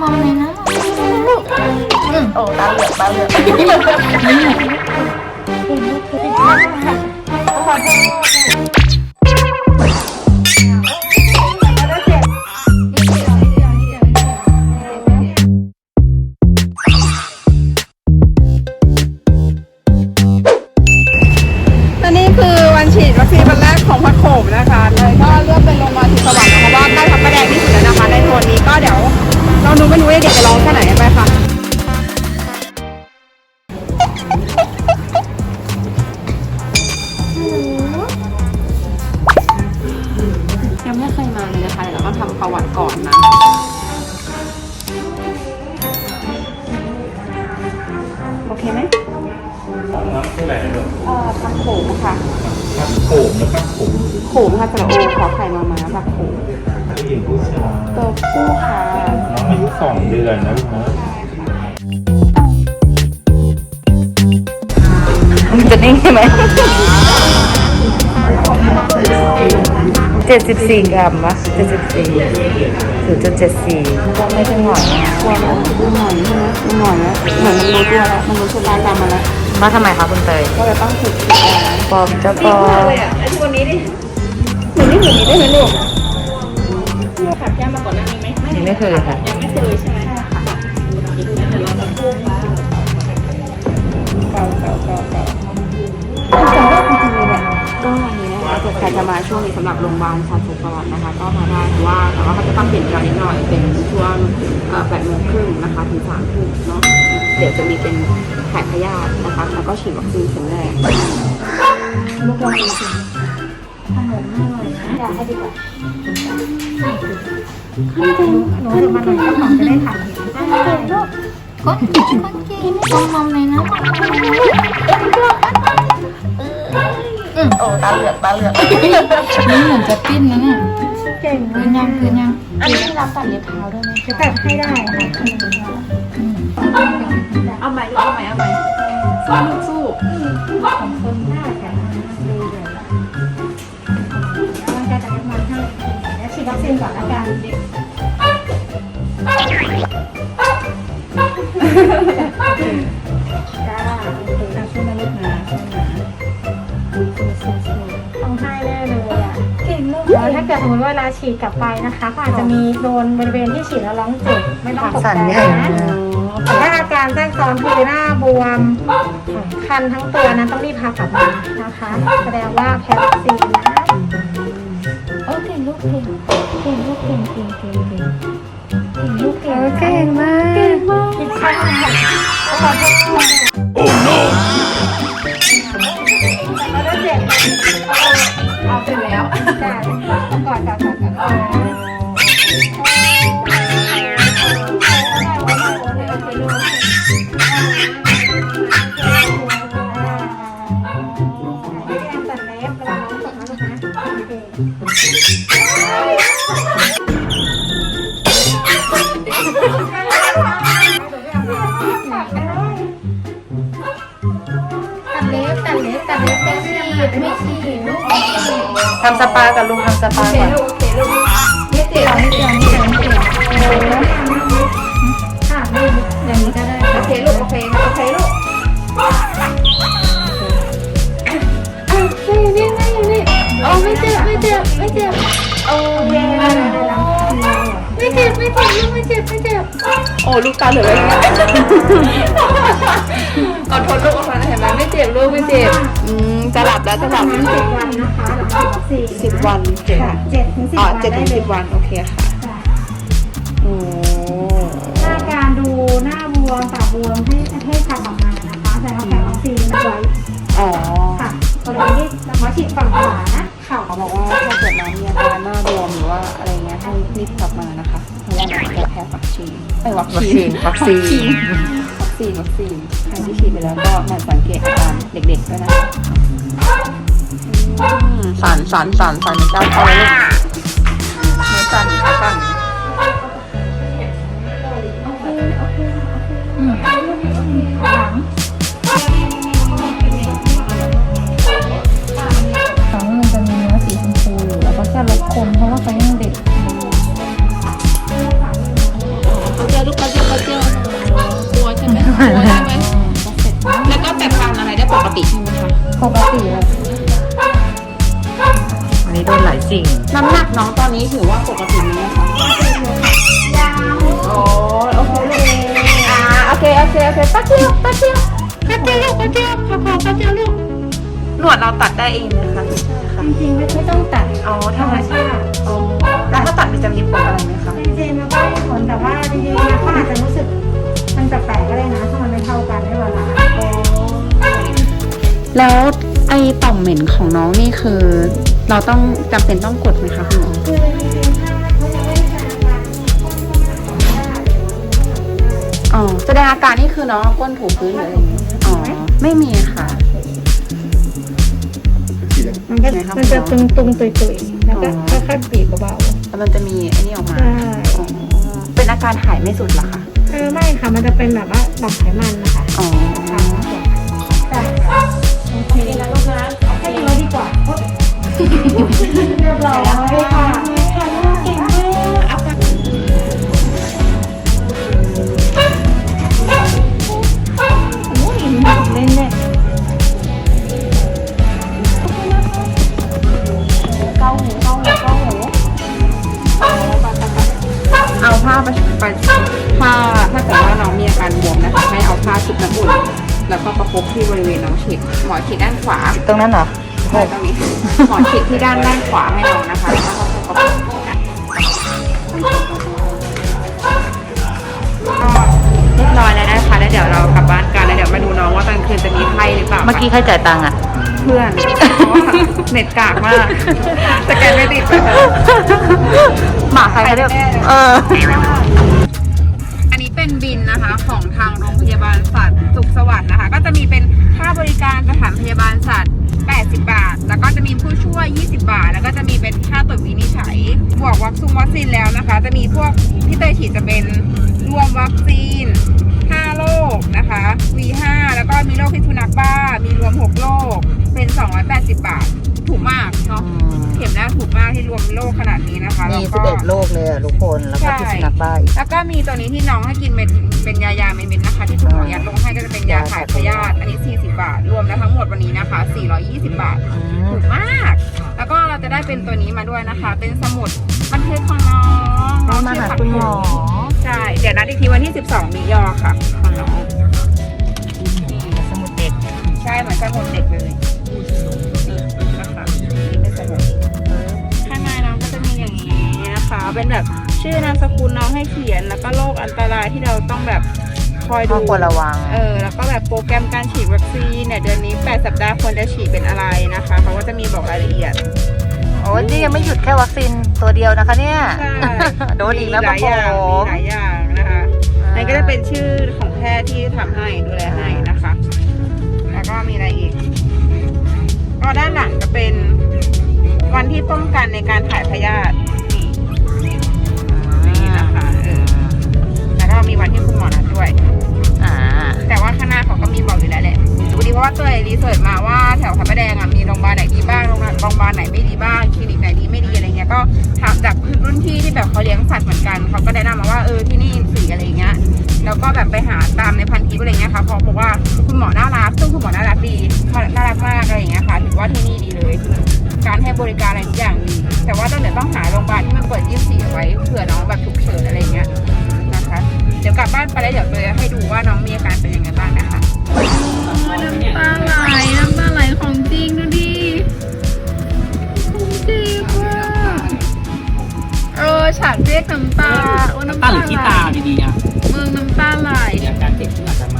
มองเลยนะโอ้ตาเหลือกตาเหลือก ครับโขมนะครับผมโขมค่ะสระโอขอไข่มามาพักโขมผู้หญิงผู้ชายตัวผู้ค่ะน้องอายุสองเดือนนะลูกนะมันจะนิ่งใช่ไหมเจ็ดสิบสี่กรัมวะเจ็ดสิบสี่ศูนย์จุดเจ็ดสี่ก็ไม่ใช่หน่อยกลัวแล้วดูหน่อยใช่ไหมดูหน่อยแล้วเหมือนมันรู้ตัวแล้วมันรู้ชะตากรรมมาแล้ว มาทำไมคะคุณเตยก็เลยต้องฝึกปอมจะปอมไอ้ตัวนี้ดิหนูนี่หนูนี้ได้ไหมลูกขับแก้มาก่อนหน้านี้ไหมไม่นี่ไม่เคยค่ะยังไม่เคยใช่ไหมค่ะเก่าเก่าเก่าเก่าแต่ว่าจริงๆเนี่ยก็อันนี้นะคะถ้าเกิดใครจะมาช่วงนี้สำหรับโรงพยาบาลชาสุประวัตินะคะ ก็มาได้เพราะว่าแต่ว่าเขาจะต้องเปลี่ยนเวลานิดหน่อยเป็นช่วงแปดโมงครึ่งนะคะถึงสามทุ่มเนาะ เดี๋ยวจะมีเป็นถ่ายพยาธินะคะแล้วก็ฉีดวัคซีนเข็มแรกลูกเราจริงขนมอร่อยนะอยากให้ดีกว่าหนูจะมาหน่อยก็ของจะได้ถ่ายเห็นได้ลูกคนคนเก่งมองมองเลยนะโอ้ตาเหลือกตาเหลือกนี่เหมือนจะปิ้นนะเนี่ยเก่งคืนยังคืนยังอันนี้ที่รับตัดเล็บเท้าด้วยไหมจะตัดให้ได้ค่ะ เอาใหม่เอาใหม่เอาใหม่สู้ลูกสู้ของคนหน้าแต่มันดีเลยร่างกายจะได้มาให้แล้วฉีดวัคซีนก่อนอากันจ้า ถ้าเกิดสมมติว่าเวลาฉีดกลับไปนะคะก็อาจจะมีโดนบริเวณที่ฉีดแล้วร้องเจ็บไม่ต้องตกสั่นใจใหญ่นะมากแต่ถ้าอาการแทรกซ้อนคือหน้าบวมคันทั้งตัวนั้นต้องรีบพากลับมานะคะ แสดงว่าแพ้วัคซีนนะโอ้เก่งลูกเก่งเก่งลูกเก่งเก่งเก่งเก่งเก่งลูกเก่งเก่งมากอีกครั้งหนึ่งค่ะเอา ก่อนก่อนก่อนก่อน ตัดเล็บตัดเล็บไม่ฉีดไม่ฉีดลูกทำสปากับลุงทำสปาก่อน ไม่เจ็บไม่เจ็บไม่เจ็บไม่เจ็บค่ะไม่อย่างนี้ก็ได้โอเคลูกโอเคโอเคลูกไม่อยู่นี่ไม่อยู่นี่โอ้ไม่เจ็บไม่เจ็บไม่เจ็บโอ้ไม่เจ็บไม่เจ็บลูกไม่เจ็บไม่เจ็บโอ้ลูกตาเหลือกเลย อดทนลูกอดทนเห็นไหมไม่เจ็บลูกไม่เจ็บอืมจะหลับแล้วจะหลับสิบวันนะคะหลังฉีดวัคซีนสิบวันโอเคค่ะค่ะเจ็ดถึงสิบอ๋อวันเจ็ดถึงสิบวันโอเคค่ะจ้ะโอ้ถ้าการดูหน้าบวมปากบวมให้ให้พากลับมานะคะแต่ว่าแพ้วัคซีนไว้อ๋อค่ะกรณีที่หมอฉีดฝั่งขวานะเข่าเขาบอกว่าถ้าเกิดน้องมีอาการหน้าบวมหรือว่าอะไรเงี้ยให้รีบกลับมานะคะเพราะว่าน้องจะแพ้วัคซีนไอ้ยวัควัคซีซีนนวัคซีนวัค ซีนวัคซีนใครที่ฉีดไปแล้วก็หมันสังเกตอาการเด็กๆด้วยนะคะอืมสั่นสั่นสั่นสั่นเจ้าเอาไว้เลยลูกมือสั่นขาสั่นของ ปกติเลยวันนี้โดนหลายสิ่ง น้ำหนักน้องตอนนี้ถือว่าปกติไหมคะโอ้โอเคอ่าโอเคโอเคโอเคแป๊บเดียวแป๊บเดียวแป๊บเดียวลูกแป๊บเดียวพอพอแป๊บเดียวลูกหนวดเราตัดได้เองไหมคะจริงๆไม่ไม่ต้องตัดอ๋อธธรรรรมมชาชาติติอ๋อแล้วถ้าตัดมันจะมีผลอะไรไหมคะจริงๆมันก็มีผลแต่ว่าจริงๆนะเขาอาจจะรู้สึกมันแปลกๆก็ได้นะถ้ามันไม่เท่ากันในเวลา แล้วไอต่อมเหม็นของน้องนี่คือ เราต้องจำเป็นต้องกดไหมคะคุณหมอคือจริงๆถ้าเขายังไม่แสดงอาการอ๋อแสดงอาการนี่คือน้องเอาก้นถูพื้นหรืออะไรอย่างเงี้ยอ๋อไม่มีค่ะ มันก็มันจะตุงตุงๆตุยตุยๆแล้วก็ค่อยๆบีบเบาแล้วมันจะมีไอ้นี่ออกๆมาใช่อ๋อเป็นอาการหายไม่สุดเหรอคะเออไม่ค่ะมันจะเป็นแบบว่าหลอกไขมันนะคะ อ๋อใช่ โอเคแล้วลูกนะให้กินแล้วดีกว่าเรียบร้อยค่ะ ขวาตรงนั้นเหรอใช่ตรงนี้หมอฉีดที่ด้านด้านขวาให้น้องนะคะแล้วก็ประคบก็เรียบร้อยแล้วนะคะแล้วเดี๋ยวเรากลับบ้านกันแล้วเดี๋ยวมาดูน้องว่าตอนคืนจะมีไข้หรือเปล่าเมื่อกี้ใครจ่ายตังค์อะเพื่อนเพราะว่าเน็ตกากมากสแกนไม่ติดไปเถอะหมาใครเขาเรียกเอออันนี้ เป็นบินนะคะของทางโรงพยาบาลสัตว์สุขสวัสดิ์นะคะ ก็จะมีเป็นค่าบริการสถานพยาบาลสัตว์ 80 บาท แล้วก็จะมีผู้ช่วย 20 บาท แล้วก็จะมีเป็นค่าตรวจวินิจฉัย บวกวัคซีนวัคซีนแล้วนะคะ จะมีพวกที่เตยฉีดจะเป็นรวมวัคซีน 5 โรคนะคะ V5 แล้วก็มีโรคพิษสุนัขบ้า มีรวม 6 โรค เป็น 280 บาท ถูกมากเนาะเข็มแรกถูกมากที่รวมโรคขนาดนี้นะคะมีแล้วก็11โรคเลยอะทุกคนแล้วก็ใช่ พิษสุนัขบ้าอีก แล้วก็มีตัวนี้ที่น้องให้กินเป็นเป็นยายาเม็ดๆนะคะ ที่คุณหมอยัดลงให้ก็จะเป็นยาถ่ายพยาธิอันนี้ 40 บาท รวมแล้วทั้งหมดวันนี้นะคะ 420 บาท อืถูมกมาก แล้วก็เราจะได้เป็นตัวนี้มาด้วยนะคะ เป็นสมุดบันทึกของน้องเอามาหาคุณหมอ ใช่ เดี๋ยวนัดอีกทีวันที่ 12 มียอค่ะของน้อง ให้เขียนแล้วก็โรคอันตรายที่เราต้องแบบคอยดูต้องควรระวัง เออแล้วก็แบบโปรแกรมการฉีดวัคซีนเนี่ยเดือนนี้ 8 สัปดาห์ควรจะฉีดเป็นอะไรนะคะเขาก็จะมีบอกรายละเอียดโอ้ยนี่ยังไม่หยุดแค่วัคซีนตัวเดียวนะคะเนี่ยใช่โดนอีกแล้วมีหลายอย่างผมีมหลายอย่างนะคะนั่นก็จะเป็นชื่อของแพทย์ที่ทำให้ดูแลให้นะคะ แล้วก็มีอะไรอีก ก็ด้านหลังจะเป็นวันที่ป้องกันในการถ่ายพยาธิ มีวันที่คุณหมอนัดด้วย อ่า แต่ว่าข้างหน้าเขาก็มีบอกอยู่แล้วแหละดูดีเพราะว่าตัวรีเสิร์ชมาว่าแถวพระประแดงอะมีโรงพยาบาลไหนดีบ้างโรงพยาบาลโรงพยาบาลไหนไม่ดีบ้างคลินิกไหนดีไม่ดีอะไรเงี้ยก็ถามจากรุ่นพี่ที่แบบเขาเลี้ยงสัตว์เหมือนกันเขาก็แนะนำมาว่าเออที่นี่สีอะไรเงี้ยแล้วก็แบบไปหาตามในพันทิปอะไรเงี้ยค่ะเขาบอกว่าคุณหมอน่ารักซึ่งคุณหมอน่ารักดีน่ารักมากอะไรอย่างเงี้ยค่ะถือว่าที่นี่ดีเลยคือการให้บริการอะไรทุกอย่างดีแต่ว่าต้องเดี๋ยวต้องหาโรงพยาบาลที่มันเปิด24เอาไว้เผื่อน้องแบบฉุกเฉินอะไรเงี้ยนะคะ เดี๋ยวกลับบ้านไปแล้วเดี๋ยวจะให้ดูว่าน้องมีอาการเป็นยังไงบ้างนะคะน้ำตาไหลน้ำตาไหลของจริงดูดิจริงว่ะเออฉากเรียกน้ำตาโอ้น้ำตาตาหรือขี้ตาไหลดีๆอะมึงน้ำตาไหลเดี๋ยวอาการเจ็บที่อาจจะมา